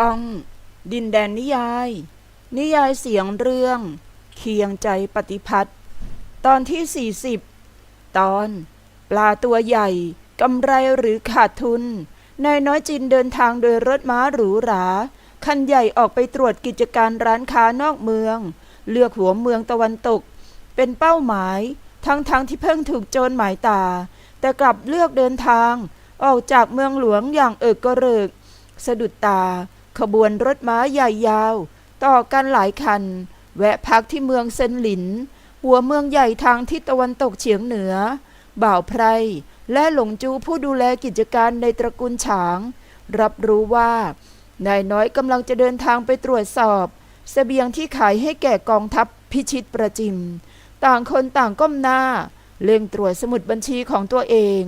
ช่อง ดินแดนนิยาย นิยายเสียงเรื่อง เคียงใจปฏิพัทตอนที่ 40 ตอน ปลาตัวใหญ่กำไรหรือขาดทุนนายน้อยจินเดินทางโดยรถม้าหรูหรา คันใหญ่ออกไปตรวจกิจการร้านค้านอกเมือง เลือกหัวเมืองตะวันตก เป็นเป้าหมาย ทั้งๆทที่เพิ่งถูกโจรหมายตา แต่กลับเลือกเดินทาง ออกจากเมืองหลวงอย่างเอิกกระเริก สะดุดตา ขบวนรถม้าใหญ่ยาว ต่อกันหลายคัน แวะพักที่เมืองเซนหลิน หัวเมืองใหญ่ทางทิศตะวันตกเฉียงเหนือ บ่าวไพร และหลงจูผู้ดูแลกิจการในตระกูลฉาง รับรู้ว่านายน้อยกำลังจะเดินทางไปตรวจสอบเสบียงที่ขายให้แก่กองทัพพิชิตประจิม ต่างคนต่างก้มหน้า เล็งตรวจสมุดบัญชีของตัวเอง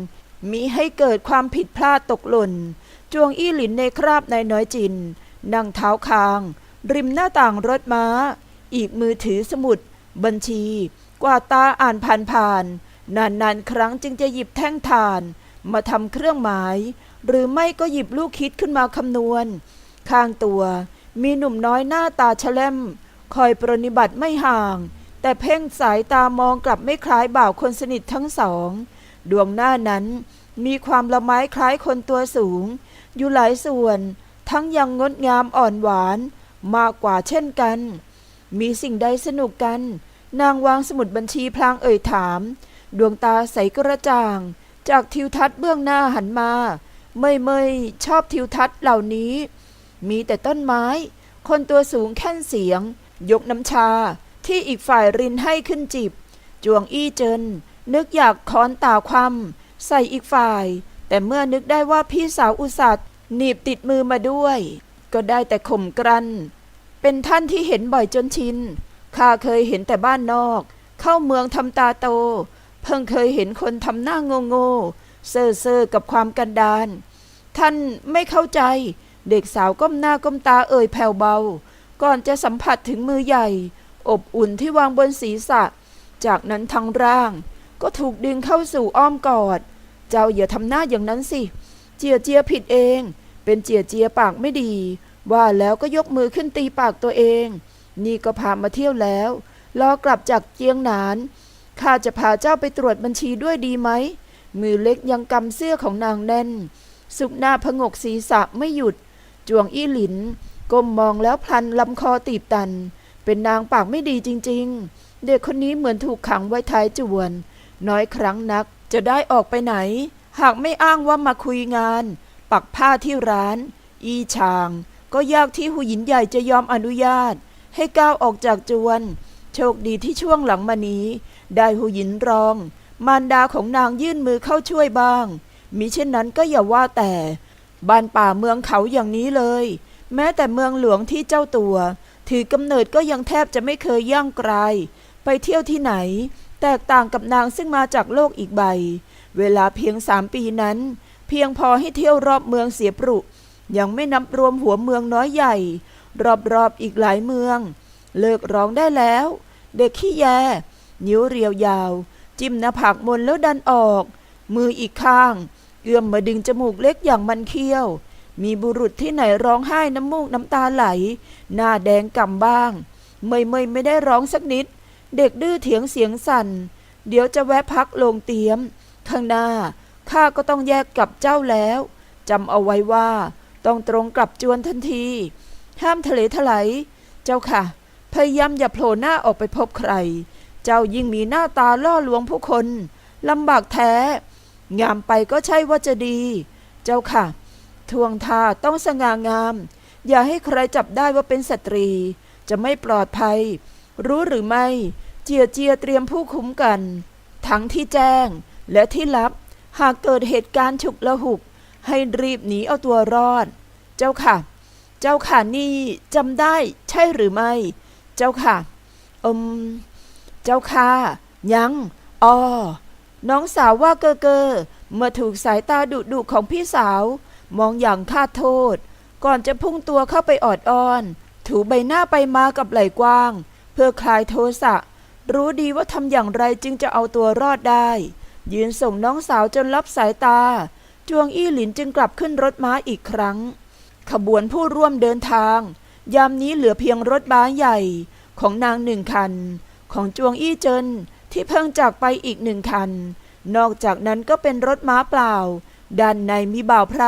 มิให้เกิดความผิดพลาดตกหล่น จวงอี้หลินในคราบนายน้อยจิน นั่งเท้าคาง ริมหน้าต่างรถม้า อีกมือถือสมุด บัญชี กว่าตาอ่านผ่านๆนานๆ ครั้งจึงจะหยิบแท่งถ่าน มาทำเครื่องหมาย หรือไม่ก็หยิบลูกคิดขึ้นมาคำนวณ ข้างตัวมีหนุ่มน้อยหน้าตาแฉลมคอยปรนิบัติไม่ห่าง แต่เพ่งสายตามองกลับไม่คล้ายบ่าวคนสนิททั้งสอง ดวงหน้านั้นมีความละไม้คล้ายคนตัวสูง อยู่หลายส่วน ทั้งยังงดงามอ่อนหวานมากกว่าเช่นกัน มีสิ่งใดสนุกกัน นางวางสมุดบัญชีพลางเอ่ยถาม ดวงตาใสกระจ่าง จากทิวทัศน์เบื้องหน้าหันมา ไม่ไม่ชอบทิวทัศน์เหล่านี้ มีแต่ต้นไม้ คนตัวสูงแค่นเสียง ยกน้ำชาที่อีกฝ่ายรินให้ขึ้นจิบ จวงอี้เจิน นึกอยากค้อนตาความใส่อีกฝ่าย แต่เมื่อนึกได้ว่าพี่สาวอุสัต หนีบติดมือมาด้วย ก็ได้แต่ข่มกรัน เป็นท่านที่เห็นบ่อยจนชิน ข้าเคยเห็นแต่บ้านนอก เข้าเมืองทำตาโต เพิ่งเคยเห็นคนทำหน้าโงโง่เซ่อเซ่อกับความกันดานท่านไม่เข้าใจ เด็กสาวก้มหน้าก้มตาเอ่ยแผ่วเบา ก่อนจะสัมผัสถึงมือใหญ่ อบอุ่นที่วางบนศีรษะ จากนั้นทั้งร่าง ก็ถูกดึงเข้าสู่อ้อมกอด เจ้าอย่าทำหน้าอย่างนั้นสิ เจียเจียผิดเอง เป็นเจียเจียปากไม่ดี ว่าแล้วก็ยกมือขึ้นตีปากตัวเอง นี่ก็พามาเที่ยวแล้วรอกลับจากเจียงหนานข้าจะพาเจ้าไปตรวจบัญชีด้วยดีไหมมือเล็กยังกำเสื้อของนางแน่น สุกหน้าพงกศีรษะไม่หยุด จวงอี้หลินก้มมองแล้วพลันลำคอตีบตัน เป็นนางปากไม่ดีจริง ๆ เด็กคนนี้เหมือนถูกขังไว้ท้ายจวน น้อยครั้งนักจะได้ออกไปไหน หากไม่อ้างว่ามาคุยงาน ปักผ้าที่ร้าน อีชาง ก็ยากที่หูหยินใหญ่จะยอมอนุญาต ให้ก้าวออกจากจวน โชคดีที่ช่วงหลังมานี้ ได้หูหยินรอง มารดาของนางยื่นมือเข้าช่วยบ้าง มิเช่นนั้นก็อย่าว่าแต่บ้านป่าเมืองเขาอย่างนี้เลย แม้แต่เมืองหลวงที่เจ้าตัว ถือกำเนิดก็ยังแทบจะไม่เคยย่างไกล ไปเที่ยวที่ไหน แตกต่างกับนางซึ่งมาจากโลกอีกใบ เวลาเพียงสามปีนั้น พียงพอให้เที่ยวรอบเมืองเสียปรุ ยังไม่นับรวมหัวเมืองน้อยใหญ่ รอบๆอีกหลายเมือง เลิกร้องได้แล้ว เด็กขี้แย นิ้วเรียวยาว จิ้มหน้าผากมนแล้วดันออก มืออีกข้าง เอื้อมมาดึงจมูกเล็กอย่างมันเคี้ยว มีบุรุษที่ไหนร้องไห้น้ำมูกน้ำตาไหล หน้าแดงก่ำบ้าง เมยเมยไม่ได้ร้องสักนิด เด็กดื้อเถียงเสียงสั่น เดี๋ยวจะแวะพักลงเตียม ข้างหน้า ข้าก็ต้องแยกกับเจ้าแล้วจำเอาไว้ว่า ต้องตรงกลับจวนทันที ห้ามทะเลถลายเจ้าค่ะ พยายามอย่าโผล่หน้าออกไปพบใคร เจ้ายิ่งมีหน้าตาล่อลวงผู้คนลำบากแท้ งามไปก็ใช่ว่าจะดี เจ้าค่ะ ทวงท่าต้องสง่างาม อย่าให้ใครจับได้ว่าเป็นสตรี จะไม่ปลอดภัย รู้หรือไม่ เจียเจียเตรียมผู้คุ้มกัน ทั้งที่แจ้งและที่ลับ หากเกิดเหตุการณ์ฉุกละหุก ให้รีบหนีเอาตัวรอด เจ้าค่ะ เจ้าค่ะนี่จำได้ใช่หรือไม่ เจ้าค่ะอมเจ้าค่ะ ยังอ้อน้องสาวว่าเกอเกอเมื่อถูกสายตาดุดุของพี่สาว มองอย่างคาดโทษ ก่อนจะพุ่งตัวเข้าไปออดอ้อน ถูใบหน้าไปมากับไหล่กว้าง เพื่อคลายโทสะ รู้ดีว่าทำอย่างไรจึงจะเอาตัวรอดได้ ยืนส่งน้องสาวจนรับสายตา จวงอี้หลินจึงกลับขึ้นรถม้าอีกครั้ง ขบวนผู้ร่วมเดินทาง ยามนี้เหลือเพียงรถบ้าใหญ่ของนางหนึ่งคัน ของจวงอี้เจินที่เพิ่งจากไปอีกหนึ่งคัน นอกจากนั้นก็เป็นรถม้าเปล่า ด้านในมีบ่าวไพร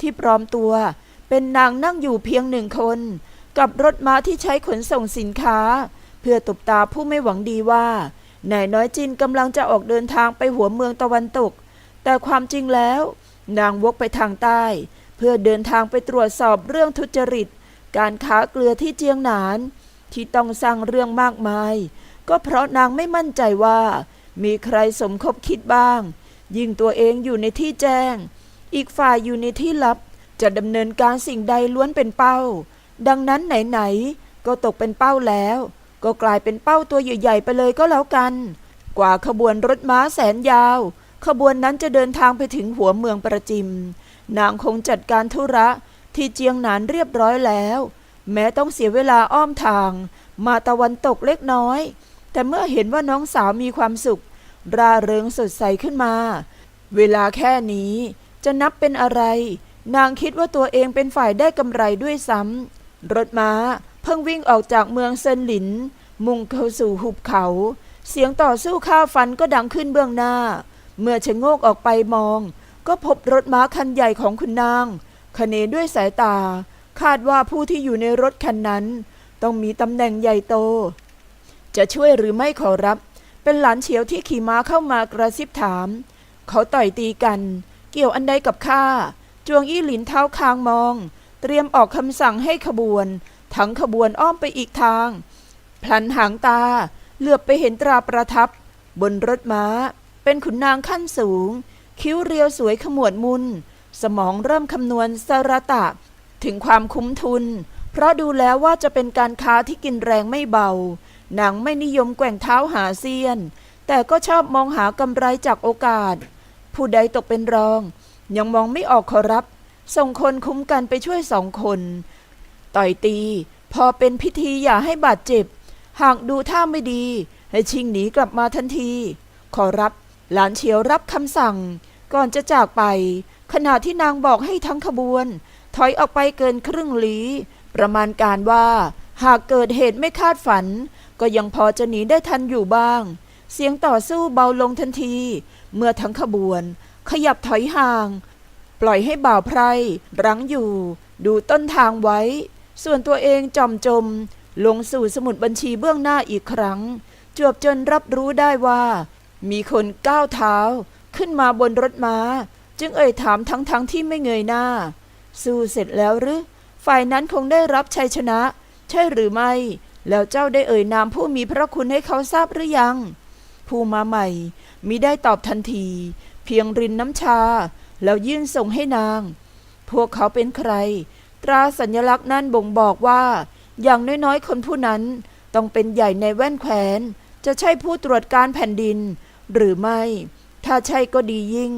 ที่ปลอมตัว เป็นนางนั่งอยู่เพียงหนึ่งคน กับรถม้าที่ใช้ขนส่งสินค้า เพื่อตบตาผู้ไม่หวังดีว่า นายน้อยจินกำลังจะออกเดินทางไปหัวเมืองตะวันตก แต่ความจริงแล้ว นางวกไปทางใต้ เพื่อเดินทางไปตรวจสอบเรื่องทุจริต การค้าเกลือที่เจียงหนาน ที่ต้องสร้างเรื่องมากมาย ก็เพราะนางไม่มั่นใจว่า มีใครสมคบคิดบ้าง ยิ่งตัวเองอยู่ในที่แจ้ง อีกฝ่ายอยู่ในที่ลับ จะดำเนินการสิ่งใดล้วนเป็นเป้า ดังนั้นไหนๆก็ตกเป็นเป้าแล้ว ก็กลายเป็นเป้าตัวใหญ่ๆไปเลยก็แล้วกัน กว่าขบวนรถม้าแสนยาว ขบวนนั้นจะเดินทางไปถึงหัวเมืองประจิม นางคงจัดการธุระที่เจียงหนานเรียบร้อยแล้ว แม้ต้องเสียเวลาอ้อมทาง มาตะวันตกเล็กน้อย แต่เมื่อเห็นว่าน้องสาวมีความสุข ร่าเริงสดใสขึ้นมา เวลาแค่นี้จะนับเป็นอะไร นางคิดว่าตัวเองเป็นฝ่ายได้กำไรด้วยซ้ำรถม้า เพิ่งวิ่งออกจากเมืองเซินหลิน มุ่งเข้าสู่หุบเขา เสียงต่อสู้ข้าวฟันก็ดังขึ้นเบื้องหน้า เมื่อชะโงกออกไปมอง ก็พบรถม้าคันใหญ่ของคุณนางคเนด้วยสายตา คาดว่าผู้ที่อยู่ในรถคันนั้น ต้องมีตำแหน่งใหญ่โต จะช่วยหรือไม่ขอรับ เป็นหลานเฉียวที่ขี่ม้าเข้ามากระซิบถาม เขาต่อยตีกัน เกี่ยวอันใดกับข้าจวงอี้หลินเท้าคางมอง เตรียมออกคำสั่งให้ขบวน ทั้งขบวนอ้อมไปอีกทาง พลันหางตาเหลือบไปเห็นตราประทับ บนรถม้า เป็นขุนนางขั้นสูง คิ้วเรียวสวยขมวดมุน สมองเริ่มคำนวณสระตะ ถึงความคุ้มทุน เพราะดูแล้วว่าจะเป็นการค้าที่กินแรงไม่เบา นางไม่นิยมแกว่งเท้าหาเซียน แต่ก็ชอบมองหากำไรจากโอกาส ผู้ใดตกเป็นรอง ยังมองไม่ออกขอรับ ส่งคนคุ้มกันไปช่วยสองคน ต่อยตี พอเป็นพิธีอย่าให้บาดเจ็บ หากดูท่าไม่ดี ให้ชิงหนีกลับมาทันที ขอรับ หลานเฉียวรับคำสั่ง ก่อนจะจากไป ขณะที่นางบอกให้ทั้งขบวน ถอยออกไปเกินครึ่งลี้ประมาณการว่า หากเกิดเหตุไม่คาดฝัน ก็ยังพอจะหนีได้ทันอยู่บ้าง เสียงต่อสู้เบาลงทันที เมื่อทั้งขบวน ขยับถอยห่าง ปล่อยให้บ่าวไพรรั้งอยู่ ดูต้นทางไว้ ส่วนตัวเองจอมจม ลงสู่สมุดบัญชีเบื้องหน้าอีกครั้ง จวบจนรับรู้ได้ว่า มีคนก้าวเท้า ขึ้นมาบนรถม้า จึงเอ่ยถามทั้งทั้งๆที่ไม่เงยหน้า สู้เสร็จแล้วหรือ ฝ่ายนั้นคงได้รับชัยชนะ ใช่หรือไม่ แล้วเจ้าได้เอ่ยนามผู้มีพระคุณให้เขาทราบหรือยัง ผู้มาใหม่มิได้ตอบทันที เพียงรินน้ำชา แล้วยื่นส่งให้นาง พวกเขาเป็นใคร ตราสัญลักษณ์นั่นบ่งบอกว่า อย่างน้อยๆ คนผู้นั้นต้องเป็นใหญ่ในแว่นแขวนจะใช่ผู้ตรวจการแผ่นดิน หรือไม่ ถ้าใช่ก็ดียิ่ง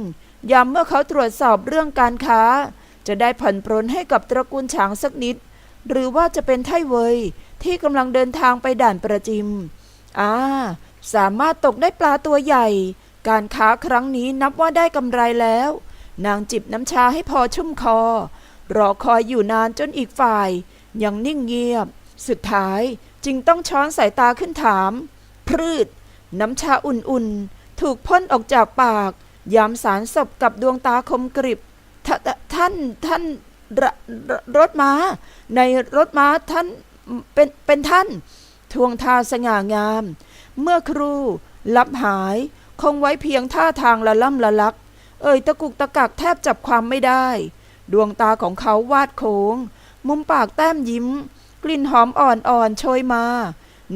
ยามเมื่อเขาตรวจสอบเรื่องการค้า จะได้ผ่อนปรนให้กับตระกูลฉางสักนิด หรือว่าจะเป็นไทเวยที่กำลังเดินทางไปด่านประจิมอ่าสามารถตกได้ปลาตัวใหญ่ การค้าครั้งนี้นับว่าได้กำไรแล้ว นางจิบน้ำชาให้พอชุ่มคอ รอคอยอยู่นานจนอีกฝ่าย ยังนิ่งเงียบ สุดท้ายจึงต้องช้อนสายตาขึ้นถาม พรืด น้ำชาอุ่นๆ ถูกพ่นออกจากปาก ยามสารศพกับดวงตาคมกริบททท่านท่านรรรถม้า ในรถม้าท่านเป็นเป็นท่าน ทวงท่าสง่างาม เมื่อครูลับหาย คงไว้เพียงท่าทางละล่ำละลัก เอ่ยตะกุกตะกักแทบจับความไม่ได้ ดวงตาของเขาวาดโค้ง มุมปากแต้มยิ้ม กลิ่นหอมอ่อนๆโชยมา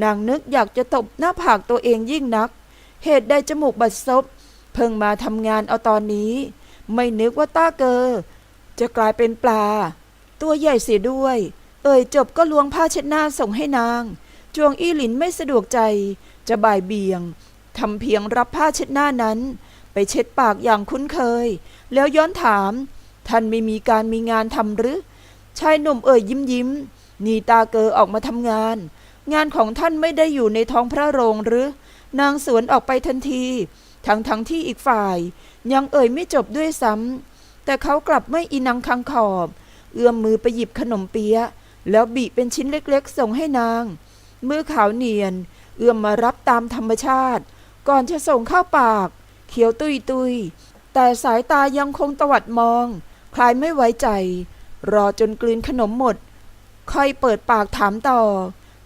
นางนึกอยากจะตบหน้าผากตัวเองยิ่งนัก เหตุใดจมูกบัดซบ เพิ่งมาทำงานเอาตอนนี้ ไม่นึกว่าต้าเกอ จะกลายเป็นปลา ตัวใหญ่เสียด้วย เอ่ยจบก็ลวงผ้าเช็ดหน้าส่งให้นาง จวงอี้หลินไม่สะดวกใจ จะบ่ายเบี่ยงทำเพียงรับผ้าเช็ดหน้านั้น ไปเช็ดปากอย่างคุ้นเคย แล้วย้อนถาม ท่านไม่มีการมีงานทำหรือ ชายหนุ่มเอ่ยยิ้มยิ้ม นีตาเกอออกมาทำงาน งานของท่านไม่ได้อยู่ในท้องพระโรงหรือ นางสวนออกไปทันที ทั้งทั้งที่อีกฝ่าย ยังเอ่ยไม่จบด้วยซ้ำ แต่เขากลับไม่อีนังคังขอบ เอื้อมมือไปหยิบขนมเปี๊ยะ แล้วบีเป็นชิ้นเล็กๆ ส่งให้นาง มือขาวเนียน เอื้อมมารับตามธรรมชาติ ก่อนจะส่งเข้าปาก เขียวตุยตุยแต่สายตายังคงตวัดมอง คลายไม่ไว้ใจ รอจนกลืนขนมหมด ค่อยเปิดปากถามต่อ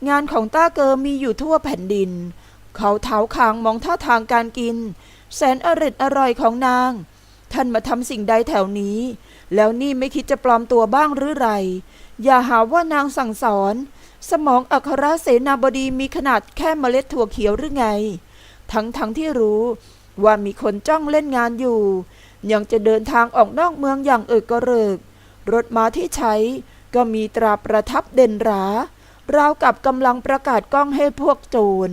งานของต้าเกอมีอยู่ทั่วแผ่นดิน เขาเท้าคางมองท่าทางการกิน แสนอร่อยอร่อยของนาง ท่านมาทำสิ่งใดแถวนี้ แล้วนี่ไม่คิดจะปลอมตัวบ้างหรือไร อย่าหาว่านางสั่งสอน สมองอัครเสนาบดีมีขนาดแค่เมล็ดถั่วเขียวหรือไง ทั้งทั้งที่รู้ว่ามีคนจ้องเล่นงานอยู่ ยังจะเดินทางออกนอกเมืองอย่างเอิกกระเริก รถม้าที่ใช้ก็มีตราประทับเด่นหราราวกับกำลังประกาศกล้องให้พวกโจร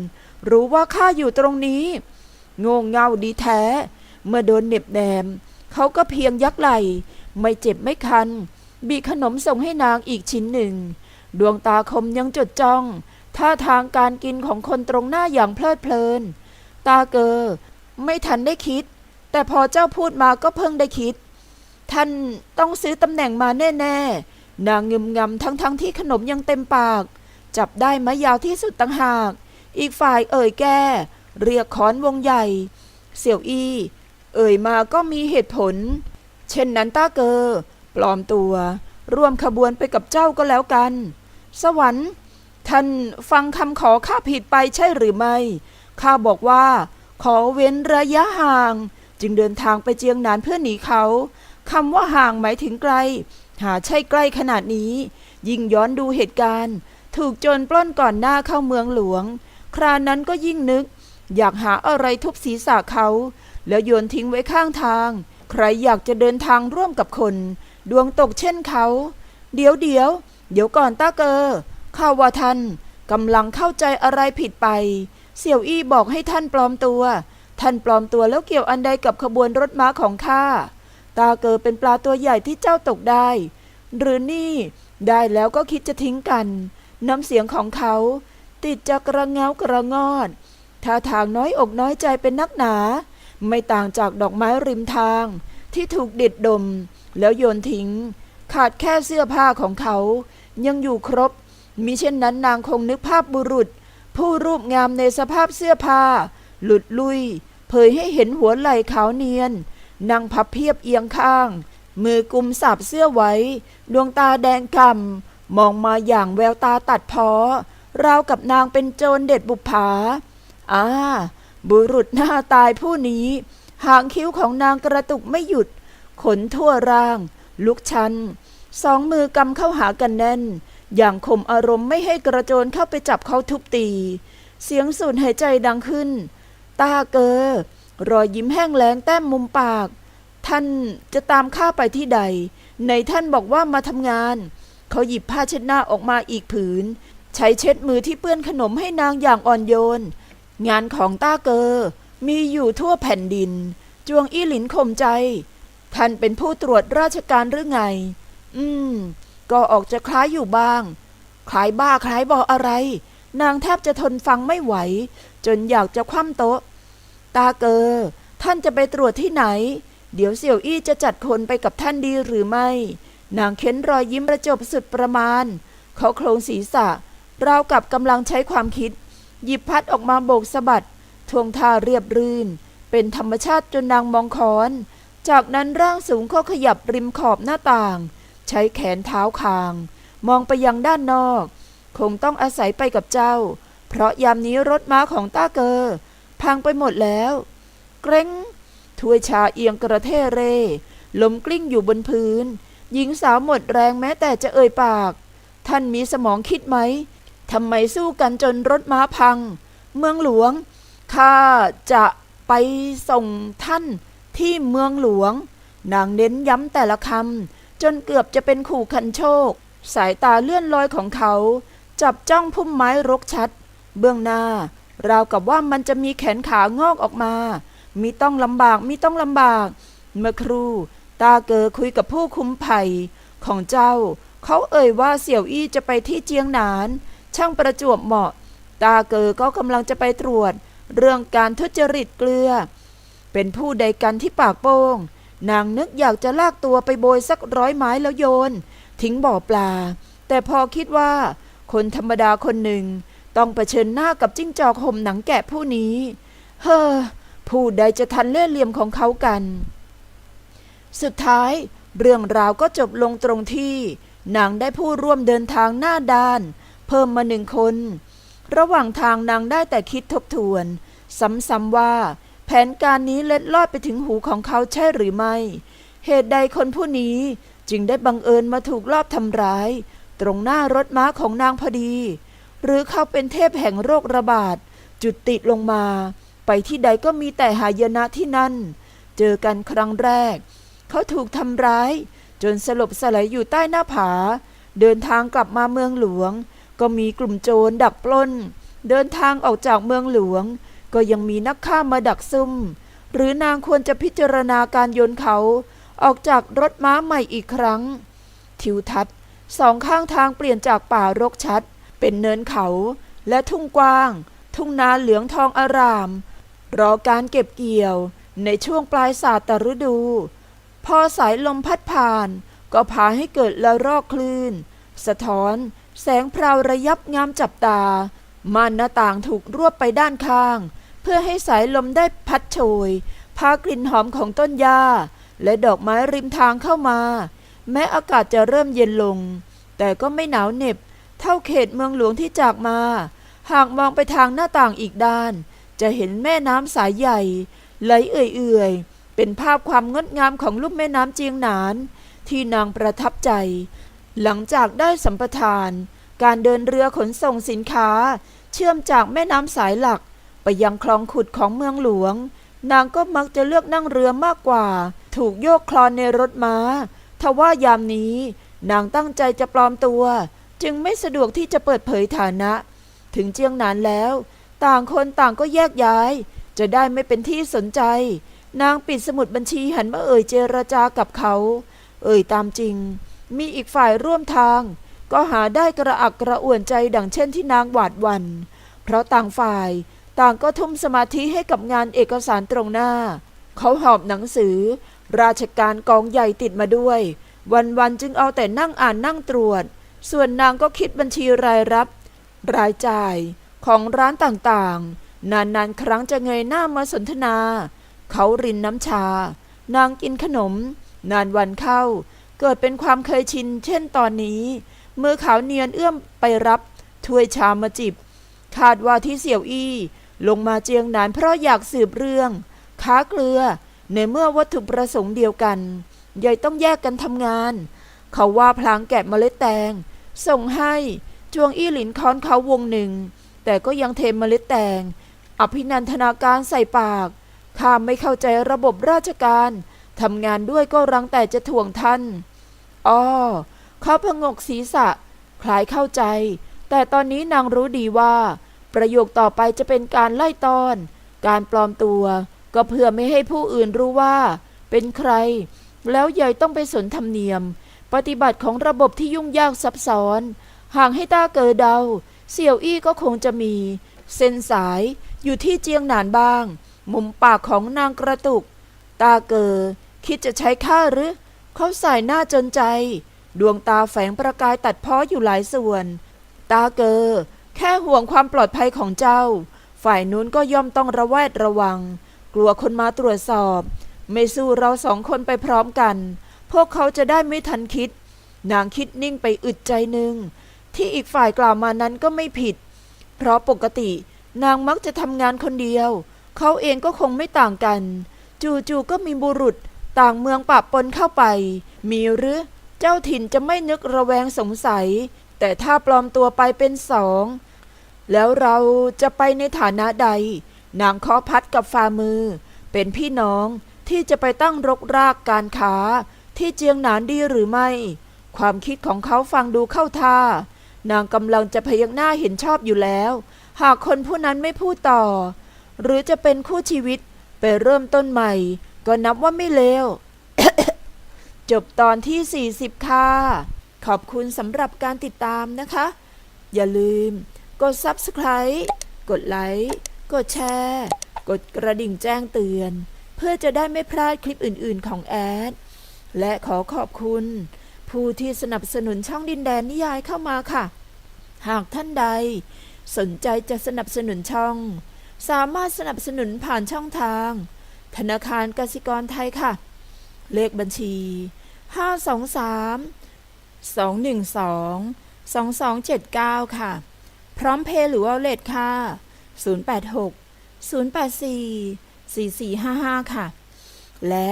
รู้ว่าข้าอยู่ตรงนี้ โง่เง่าดีแท้ เมื่อโดนเหน็บแนม เขาก็เพียงยักไหล ไม่เจ็บไม่คัน บีขนมส่งให้นางอีกชิ้นหนึ่ง ดวงตาคมยังจดจ้อง ท่าทางการกินของคนตรงหน้าอย่างเพลิดเพลิน ตาเกอ ไม่ทันได้คิด แต่พอเจ้าพูดมาก็เพิ่งได้คิด ท่านต้องซื้อตำแหน่งมาแน่ ๆ นางงึมงำทั้งๆทที่ขนมยังเต็มปาก จับได้ไม้ยาวที่สุดต่างหาก อีกฝ่ายเอ่ยแก้ เรียกขอนวงใหญ่ เสี่ยวอี้ เอ่ยมาก็มีเหตุผล เช่นนั้นต้าเกอปลอมตัว ร่วมขบวนไปกับเจ้าก็แล้วกัน สวรรค์ ท่านฟังคำขอข้าผิดไปใช่หรือไม่ข้าบอกว่า ขอเว้นระยะห่าง จึงเดินทางไปเจียงหนานเพื่อหนีเขาคำว่าห่างหมายถึงไกล หาใช่ใกล้ขนาดนี้ ยิ่งย้อนดูเหตุการณ์ ถูกโจรปล้นก่อนหน้าเข้าเมืองหลวง ครานั้นก็ยิ่งนึก อยากหาอะไรทุบศีรษะเขา แล้วโยนทิ้งไว้ข้างทาง ใครอยากจะเดินทางร่วมกับคน ดวงตกเช่นเขา เดี๋ยวเดี๋ยว เดี๋ยวก่อนต้าเกอข้าว่าท่านกำลังเข้าใจอะไรผิดไป เสี่ยวอี้บอกให้ท่านปลอมตัว ท่านปลอมตัวแล้วเกี่ยวอันใดกับขบวนรถม้าของข้า ตาเกอเป็นปลาตัวใหญ่ที่เจ้าตกได้ หรือนี่ได้แล้วก็คิดจะทิ้งกัน น้ำเสียงของเขา ติดจะกระเงากระงอดท่าทางน้อยอกน้อยใจเป็นนักหนา ไม่ต่างจากดอกไม้ริมทาง ที่ถูกเด็ดดม แล้วโยนทิ้ง ขาดแค่เสื้อผ้าของเขา ยังอยู่ครบ มิเช่นนั้นนางคงนึกภาพบุรุษ ผู้รูปงามในสภาพเสื้อผ้า หลุดลุย เผยให้เห็นหัวไหล่ขาวเนียนนางพับเพียบเอียงข้าง มือกุมสับเสื้อไว้ ดวงตาแดงกำมองมาอย่างแววตาตัดพอราวกับนางเป็นโจรเด็ดบุปผาอ่าบุรุษหน้าตายผู้นี้ หางคิ้วของนางกระตุกไม่หยุด ขนทั่วร่าง ลุกชัน สองมือกำเข้าหากันแน่น อย่างข่มอารมณ์ไม่ให้กระโจนเข้าไปจับเขาทุบตี เสียงสูดหายใจดังขึ้น ตาเกอรอยยิ้มแห้งแล้งแต้มมุมปาก ท่านจะตามข้าไปที่ใด ในท่านบอกว่ามาทำงาน เขาหยิบผ้าเช็ดหน้าออกมาอีกผืน ใช้เช็ดมือที่เปื้อนขนมให้นางอย่างอ่อนโยน งานของต้าเกอมีอยู่ทั่วแผ่นดิน จวงอี้หลินข่มใจ ท่านเป็นผู้ตรวจราชการหรือไง อืม ก็ออกจะคล้ายอยู่บ้าง คล้ายบ้าคล้ายบออะไร นางแทบจะทนฟังไม่ไหว จนอยากจะคว่ำโต๊ะ ตาเกอ ท่านจะไปตรวจที่ไหน เดี๋ยวเสี่ยวอี้จะจัดคนไปกับท่านดีหรือไม่ นางเค้นรอยยิ้มประจบสุดประมาณ เขาโครงศีรษะ ราวกับกำลังใช้ความคิด หยิบพัดออกมาโบกสะบัดทวงท่าเรียบรื่น เป็นธรรมชาติจนนางมองคอน จากนั้นร่างสูงเขาขยับริมขอบหน้าต่าง ใช้แขนเท้าคาง มองไปยังด้านนอก คงต้องอาศัยไปกับเจ้า เพราะยามนี้รถม้าของต้าเกอ พังไปหมดแล้ว เกรงถ้วยชาเอียงกระเทเร่ล้มกลิ้งอยู่บนพื้น หญิงสาวหมดแรงแม้แต่จะเอ่ยปาก ท่านมีสมองคิดไหมทำไมสู้กันจนรถม้าพัง เมืองหลวง ข้าจะไปส่งท่านที่เมืองหลวง นางเน้นย้ำแต่ละคำจนเกือบจะเป็นขู่คันโชค สายตาเลื่อนลอยของเขา จับจ้องพุ่มไม้รกชัด เบื้องหน้า ราวกับว่ามันจะมีแขนขางอกออกมามีต้องลำบากมีต้องลำบาก เมื่อครูตาเกอคุยกับผู้คุมไผ่ของเจ้า เขาเอ่ยว่าเสี่ยวอี้จะไปที่เจียงหนาน ช่างประจวบเหมาะ ตาเกอก็กำลังจะไปตรวจ เรื่องการทุจริตเกลือ เป็นผู้ใดกันที่ปากโป้ง นางนึกอยากจะลากตัวไปโบยสักร้อยไม้แล้วโยน ทิ้งบ่อปลา แต่พอคิดว่า คนธรรมดาคนหนึ่ง ต้องเผชิญหน้ากับจิ้งจอกห่มหนังแกะผู้นี้ เฮ้อผู้ใดจะทันเล่ห์เหลี่ยมของเขากัน สุดท้ายเรื่องราวก็จบลงตรงที่นางได้ผู้ร่วมเดินทางหน้าด้าน เพิ่มมาหนึ่งคน ระหว่างทางนางได้แต่คิดทบทวน ซ้ำๆว่า แผนการนี้เล็ดลอดไปถึงหูของเขาใช่หรือไม่ เหตุใดคนผู้นี้จึงได้บังเอิญมาถูกลอบทำร้าย ตรงหน้ารถม้าของนางพอดี หรือเขาเป็นเทพแห่งโรคระบาด จุดติดลงมา ไปที่ใดก็มีแต่หายนะที่นั่น เจอกันครั้งแรก เขาถูกทำร้าย จนสลบสลายอยู่ใต้หน้าผา เดินทางกลับมาเมืองหลวง ก็มีกลุ่มโจรดักปล้น เดินทางออกจากเมืองหลวง ก็ยังมีนักฆ่ามาดักซุ่ม หรือนางควรจะพิจารณาการโยนเขาออกจากรถม้าใหม่อีกครั้ง ทิวทัศน์สองข้างทางเปลี่ยนจากป่ารกชัด เป็นเนินเขาและทุ่งกว้าง ทุ่งนาเหลืองทองอาราม รอการเก็บเกี่ยวในช่วงปลายศาสตรฤดู พอสายลมพัดผ่าน ก็พาให้เกิดละรอกคลื่น สะท้อน แสงพราวระยับงามจับตา ม่านหน้าต่างถูกรวบไปด้านข้าง เพื่อให้สายลมได้พัดโชย พากลิ่นหอมของต้นหญ้า และดอกไม้ริมทางเข้ามา แม้อากาศจะเริ่มเย็นลง แต่ก็ไม่หนาวเหน็บ เท่าเขตเมืองหลวงที่จากมา หากมองไปทางหน้าต่างอีกด้าน จะเห็นแม่น้ำสายใหญ่ ไหลเอื่อยๆ เป็นภาพความงดงามของลุ่มแม่น้ำเจียงหนาน ที่นางประทับใจ หลังจากได้สัมปทาน การเดินเรือขนส่งสินค้า เชื่อมจากแม่น้ำสายหลัก ไปยังคลองขุดของเมืองหลวง นางก็มักจะเลือกนั่งเรือมากกว่า ถูกโยกคลอนในรถม้าทว่ายามนี้นางตั้งใจจะปลอมตัว จึงไม่สะดวกที่จะเปิดเผยฐานะ ถึงเจียงนานแล้ว ต่างคนต่างก็แยกย้าย จะได้ไม่เป็นที่สนใจ นางปิดสมุดบัญชีหันมาเอ่ยเจรจากับเขา เอ่ยตามจริง มีอีกฝ่ายร่วมทาง ก็หาได้กระอักกระอ่วนใจดังเช่นที่นางหวาดวัน เพราะต่างฝ่ายต่างก็ทุ่มสมาธิให้กับงานเอกสารตรงหน้า เขาหอบหนังสือ ราชการกองใหญ่ติดมาด้วย วันๆจึงเอาแต่นั่งอ่านนั่งตรวจ ส่วนนางก็คิดบัญชีรายรับ รายจ่ายของร้านต่างๆ นานๆ ครั้งจะเงยหน้ามาสนทนา เขารินน้ำชา นางกินขนม นานวันเข้า เกิดเป็นความเคยชิน เช่นตอนนี้ มือขาวเนียนเอื้อมไปรับถ้วยชามาจิบ คาดว่าที่เสี่ยวอี้ ลงมาเจียงนานเพราะอยากสืบเรื่อง ค้าเกลือ ในเมื่อวัตถุประสงค์เดียวกันยายต้องแยกกันทำงาน เขาว่าพลางแกะเมล็ดแตง ส่งให้จวงอี้หลินค้อนเขาวงหนึ่ง แต่ก็ยังเทมเมล็ดแตง อภินันทนาการใส่ปากข้าไม่เข้าใจระบบราชการทำงานด้วยก็รังแต่จะถ่วงท่านอ๋อเขาพงกศีรษะ คล้ายเข้าใจ แต่ตอนนี้นางรู้ดีว่า ประโยคต่อไปจะเป็นการไล่ตอน การปลอมตัว ก็เพื่อไม่ให้ผู้อื่นรู้ว่า เป็นใคร แล้วยายต้องไปสนธรรมเนียม ปฏิบัติของระบบที่ยุ่งยากซับซ้อน ห่างให้ตาเกิดเดา เสี่ยวอี้ก็คงจะมี เส้นสายอยู่ที่เจียงหนานบ้าง มุมปากของนางกระตุก ตาเกอคิดจะใช้ข้าหรือ เขาใส่หน้าจนใจ ดวงตาแฝงประกายตัดเพ้ออยู่หลายส่วน ตาเกอแค่ห่วงความปลอดภัยของเจ้า ฝ่ายนู้นก็ย่อมต้องระแวดระวัง กลัวคนมาตรวจสอบ ไม่สู้เราสองคนไปพร้อมกัน พวกเขาจะได้ไม่ทันคิด นางคิดนิ่งไปอึดใจหนึ่ง ที่อีกฝ่ายกล่าวมานั้นก็ไม่ผิด เพราะปกตินางมักจะทำงานคนเดียว เขาเองก็คงไม่ต่างกัน จู่ๆก็มีบุรุษต่างเมืองปะปนเข้าไป มีหรือเจ้าถิ่นจะไม่นึกระแวงสงสัย แต่ถ้าปลอมตัวไปเป็นสอง แล้วเราจะไปในฐานะใด นางเคาะพัดกับฝ่ามือ เป็นพี่น้องที่จะไปตั้งรกรากการค้า ที่เจียงหนานดีหรือไม่ ความคิดของเขาฟังดูเข้าท่า นางกำลังจะพยักหน้าเห็นชอบอยู่แล้ว หากคนผู้นั้นไม่พูดต่อ หรือจะเป็นคู่ชีวิตไปเริ่มต้นใหม่ ก็นับว่าไม่เลวจบตอนที่ 40 ค่ะ ขอบคุณสำหรับการติดตามนะคะ อย่าลืม กด Subscribe กดไลค์กดแชร์ กดกระดิ่งแจ้งเตือน เพื่อจะได้ไม่พลาดคลิปอื่นๆของแอด และขอขอบคุณ ผู้ที่สนับสนุนช่องดินแดนนิยายเข้ามาค่ะ หากท่านใด สนใจจะสนับสนุนช่อง สามารถสนับสนุนผ่านช่องทาง ธนาคารกสิกรไทยค่ะ เลขบัญชี 523 212 2279 ค่ะ พร้อมเพย์หรือว่าเลทค่ะ 086 084 4455 ค่ะ และ